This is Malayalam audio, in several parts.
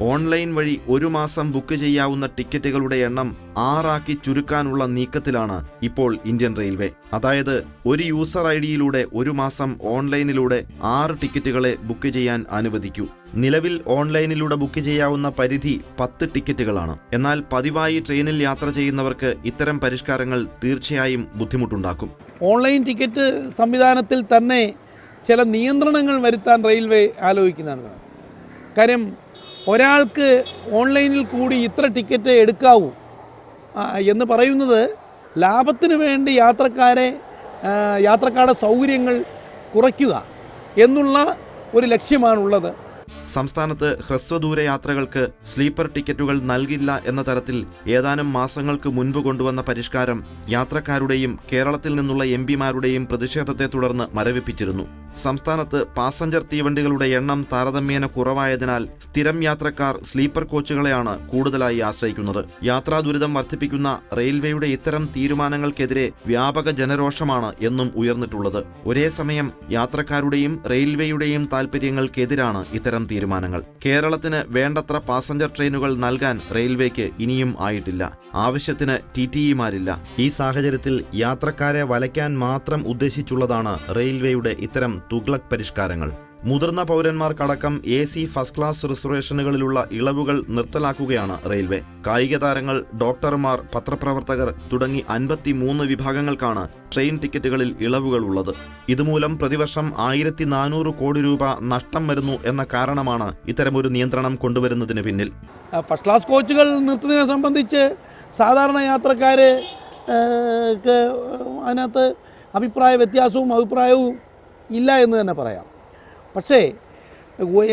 ഓൺലൈൻ വഴി ഒരു മാസം ബുക്ക് ചെയ്യാവുന്ന ടിക്കറ്റുകളുടെ എണ്ണം ആറാക്കി ചുരുക്കാനുള്ള നീക്കത്തിലാണ് ഇപ്പോൾ ഇന്ത്യൻ റെയിൽവേ. അതായത് ഒരു യൂസർ ഐ ഡിയിലൂടെ ഒരു മാസം ഓൺലൈനിലൂടെ ആറ് ടിക്കറ്റുകളെ ബുക്ക് ചെയ്യാൻ അനുവദിക്കൂ. നിലവിൽ ഓൺലൈനിലൂടെ ബുക്ക് ചെയ്യാവുന്ന പരിധി പത്ത് ടിക്കറ്റുകളാണ്. എന്നാൽ പതിവായി ട്രെയിനിൽ യാത്ര ചെയ്യുന്നവർക്ക് ഇത്തരം പരിഷ്കാരങ്ങൾ തീർച്ചയായും ബുദ്ധിമുട്ടുണ്ടാക്കും. ഓൺലൈൻ ടിക്കറ്റ് സംവിധാനത്തിൽ തന്നെ ചില നിയന്ത്രണങ്ങൾ വരുത്താൻ റെയിൽവേ ആലോചിക്കുന്നതാണ്. കാര്യം ഒരാൾക്ക് ഓൺലൈനിൽ കൂടി ഇത്ര ടിക്കറ്റ് എടുക്കാവൂ. എന്ന് പറയുന്നത് ലാഭത്തിന് വേണ്ടി യാത്രക്കാരെ യാത്രക്കാരുടെ സൗകര്യങ്ങൾ കുറയ്ക്കുക എന്നുള്ള ഒരു ലക്ഷ്യമാണുള്ളത്. സംസ്ഥാനത്ത് ഹ്രസ്വദൂര യാത്രകൾക്ക് സ്ലീപ്പർ ടിക്കറ്റുകൾ നൽകില്ല എന്ന തരത്തിൽ ഏതാനും മാസങ്ങൾക്ക് മുൻപ് കൊണ്ടുവന്ന പരിഷ്കാരം യാത്രക്കാരുടെയും കേരളത്തിൽ നിന്നുള്ള എം പ്രതിഷേധത്തെ തുടർന്ന് മരവിപ്പിച്ചിരുന്നു. സംസ്ഥാനത്ത് പാസഞ്ചർ തീവണ്ടികളുടെ എണ്ണം താരതമ്യേന കുറവായതിനാൽ സ്ഥിരം യാത്രക്കാർ സ്ലീപ്പർ കോച്ചുകളെയാണ് കൂടുതലായി ആശ്രയിക്കുന്നത്. യാത്രാ ദുരിതം വർദ്ധിപ്പിക്കുന്ന റെയിൽവേയുടെ ഇത്തരം തീരുമാനങ്ങൾക്കെതിരെ വ്യാപക ജനരോഷമാണ് എന്നും ഉയർന്നിട്ടുള്ളത്. ഒരേ സമയം യാത്രക്കാരുടെയും റെയിൽവേയുടെയും താൽപ്പര്യങ്ങൾക്കെതിരാണ് ഇത്തരം തീരുമാനങ്ങൾ. കേരളത്തിന് വേണ്ടത്ര പാസഞ്ചർ ട്രെയിനുകൾ നൽകാൻ റെയിൽവേക്ക് ഇനിയും ആയിട്ടില്ല. ആവശ്യത്തിന് ടി ടി ഇമാരില്ല ഈ സാഹചര്യത്തിൽ യാത്രക്കാരെ വലയ്ക്കാൻ മാത്രം ഉദ്ദേശിച്ചുള്ളതാണ് റെയിൽവേയുടെ ഇത്തരം തുഗ്ലക് പരിഷ്കാരങ്ങൾ. മുതിർന്ന പൗരന്മാർക്കടക്കം എ സി ഫസ്റ്റ് ക്ലാസ് റിസർവേഷനുകളിലുള്ള ഇളവുകൾ നിർത്തലാക്കുകയാണ് റെയിൽവേ. കായിക താരങ്ങൾ ഡോക്ടർമാർ പത്രപ്രവർത്തകർ തുടങ്ങി അൻപത്തിമൂന്ന് വിഭാഗങ്ങൾക്കാണ് ട്രെയിൻ ടിക്കറ്റുകളിൽ ഇളവുകൾ ഉള്ളത്. ഇതുമൂലം പ്രതിവർഷം ആയിരത്തി നാനൂറ് കോടി രൂപ നഷ്ടം വരുന്നു എന്ന കാരണമാണ് ഇത്തരമൊരു നിയന്ത്രണം കൊണ്ടുവരുന്നതിന് പിന്നിൽ. ഫസ്റ്റ് ക്ലാസ് കോച്ചുകൾ നിർത്തുന്നതിനെ സംബന്ധിച്ച് സാധാരണ യാത്രക്കാരെ അതിനകത്ത് അഭിപ്രായ വ്യത്യാസവും അഭിപ്രായവും ഇല്ല എന്ന് തന്നെ പറയാം. പക്ഷേ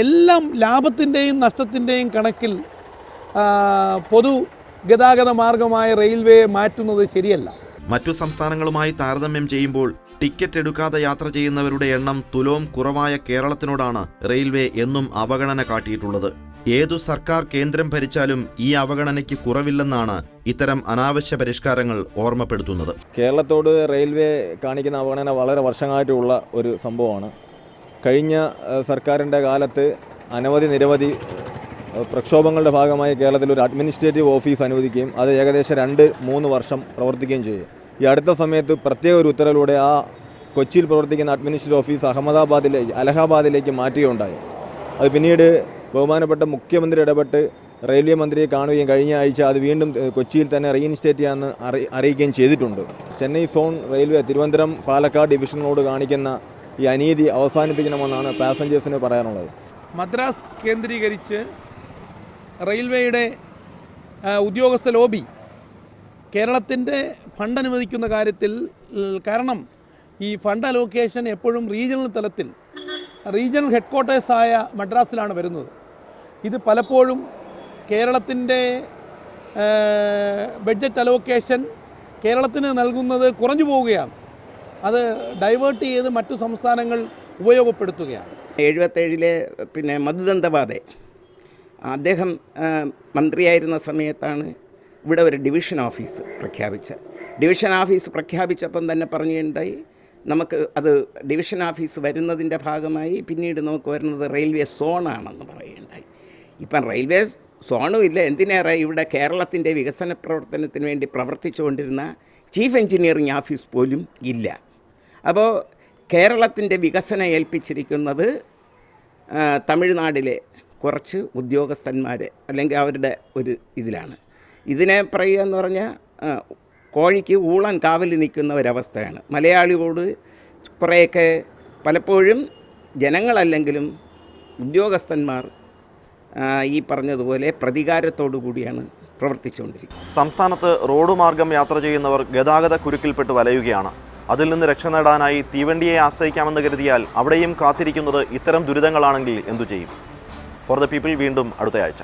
എല്ലാം ലാഭത്തിന്റെയും നഷ്ടത്തിന്റെയും കണക്കിൽ പൊതു ഗതാഗത മാർഗമായ റെയിൽവേ മാറ്റുന്നത് ശരിയല്ല. മറ്റു സംസ്ഥാനങ്ങളുമായി താരതമ്യം ചെയ്യുമ്പോൾ ടിക്കറ്റ് എടുക്കാതെ യാത്ര ചെയ്യുന്നവരുടെ എണ്ണം തുലോം കുറവായ കേരളത്തിനോടാണ് റെയിൽവേ എന്നും അവഗണന കാട്ടിയിട്ടുള്ളത്. ഏതു സർക്കാർ കേന്ദ്രം ഭരിച്ചാലും ഈ അവഗണനയ്ക്ക് കുറവില്ലെന്നാണ് ഇത്തരം അനാവശ്യ പരിഷ്കാരങ്ങൾ ഓർമ്മപ്പെടുത്തുന്നത്. കേരളത്തോട് റെയിൽവേ കാണിക്കുന്ന അവഗണന വളരെ വർഷങ്ങളായിട്ടുള്ള ഒരു സംഭവമാണ്. കഴിഞ്ഞ സർക്കാരിന്റെ കാലത്ത് അനവധി നിരവധി പ്രക്ഷോഭങ്ങളുടെ ഭാഗമായി കേരളത്തിൽ ഒരു അഡ്മിനിസ്ട്രേറ്റീവ് ഓഫീസ് അനുവദിക്കുകയും അത് ഏകദേശം രണ്ട് മൂന്ന് വർഷം പ്രവർത്തിക്കുകയും ചെയ്യും ഈ അടുത്ത സമയത്ത് പ്രത്യേക ഒരു ഉത്തരവിലൂടെ ആ കൊച്ചിയിൽ പ്രവർത്തിക്കുന്ന അഡ്മിനിസ്ട്രേറ്റീവ് ഓഫീസ് അഹമ്മദാബാദിലേക്ക് അലഹാബാദിലേക്ക് മാറ്റുകയുണ്ടായി. അത് പിന്നീട് ബഹുമാനപ്പെട്ട മുഖ്യമന്ത്രി ഇടപെട്ട് റെയിൽവേ മന്ത്രിയെ കാണുകയും കഴിഞ്ഞ ആഴ്ച അത് വീണ്ടും കൊച്ചിയിൽ തന്നെ റീഇൻസ്റ്റേറ്റ് ചെയ്യാമെന്ന് അറി അറിയിക്കുകയും ചെയ്തിട്ടുണ്ട്. ചെന്നൈ സോൺ റെയിൽവേ തിരുവനന്തപുരം പാലക്കാട് ഡിവിഷനോട് കാണിക്കുന്ന ഈ അനീതി അവസാനിപ്പിക്കണമെന്നാണ് പാസഞ്ചേഴ്സിന് പറയാനുള്ളത്. മദ്രാസ് കേന്ദ്രീകരിച്ച് റെയിൽവേയുടെ ഉദ്യോഗസ്ഥ ലോബി കേരളത്തിന്റെ ഫണ്ട് അനുവദിക്കുന്ന കാര്യത്തിൽ കാരണം ഈ ഫണ്ട് അലോക്കേഷൻ എപ്പോഴും റീജിയണൽ തലത്തിൽ റീജിയണൽ ഹെഡ്ക്വാർട്ടേഴ്സായ മദ്രാസിലാണ് വരുന്നത്. ഇത് പലപ്പോഴും കേരളത്തിന്റെ ബഡ്ജറ്റ് അലോക്കേഷൻ കേരളത്തിന് നൽകുന്നത് കുറഞ്ഞു പോവുകയാണ്. അത് ഡൈവേർട്ട് ചെയ്ത് മറ്റു സംസ്ഥാനങ്ങൾ ഉപയോഗപ്പെടുത്തുകയാണ്. എഴുപത്തേഴിലെ പിന്നെ മധുദന്തപാതെ അദ്ദേഹം മന്ത്രിയായിരുന്ന സമയത്താണ് ഇവിടെ ഒരു ഡിവിഷൻ ഓഫീസ് പ്രഖ്യാപിച്ചത്. ഡിവിഷൻ ഓഫീസ് പ്രഖ്യാപിച്ചപ്പം തന്നെ പറഞ്ഞിട്ടുണ്ടായി നമുക്ക് അത് ഡിവിഷൻ ഓഫീസ് വരുന്നതിന്റെ ഭാഗമായി പിന്നീട് നമുക്ക് വരുന്നത് റെയിൽവേ സോണാണെന്ന് പറയുകയുണ്ടായി ഇപ്പം സോണും ഇല്ല എന്തിനേറെ ഇവിടെ കേരളത്തിന്റെ വികസന പ്രവർത്തനത്തിന് വേണ്ടി പ്രവർത്തിച്ചുകൊണ്ടിരുന്ന ചീഫ് എഞ്ചിനീയറിംഗ് ഓഫീസ് പോലും ഇല്ല. അപ്പോൾ കേരളത്തിന്റെ വികസനം ഏൽപ്പിച്ചിരിക്കുന്നത് തമിഴ്നാടിലെ കുറച്ച് ഉദ്യോഗസ്ഥന്മാർ അല്ലെങ്കിൽ അവരുടെ ഒരു ഇതിലാണ്. ഇതിനെ പറയുക എന്ന് പറഞ്ഞാൽ കോഴിക്ക് ഊളൻ കാവൽ നിൽക്കുന്ന ഒരവസ്ഥയാണ്. മലയാളിയോട് കുറേയൊക്കെ പലപ്പോഴും ജനങ്ങളല്ലെങ്കിലും ഉദ്യോഗസ്ഥന്മാർ ഈ പറഞ്ഞതുപോലെ പ്രതികാരത്തോടു കൂടിയാണ് പ്രവർത്തിച്ചുകൊണ്ടിരിക്കുന്നത്. സംസ്ഥാനത്ത് റോഡ് മാർഗം യാത്ര ചെയ്യുന്നവർ ഗതാഗത കുരുക്കിൽപ്പെട്ട് വലയുകയാണ്. അതിൽ നിന്ന് രക്ഷ നേടാനായി തീവണ്ടിയെ ആശ്രയിക്കാമെന്ന് കരുതിയാൽ അവിടെയും കാത്തിരിക്കുന്നത് ഇത്തരം ദുരിതങ്ങളാണെങ്കിൽ എന്തു ചെയ്യും? ഫോർ ദ പീപ്പിൾ വീണ്ടും അടുത്തയാഴ്ച.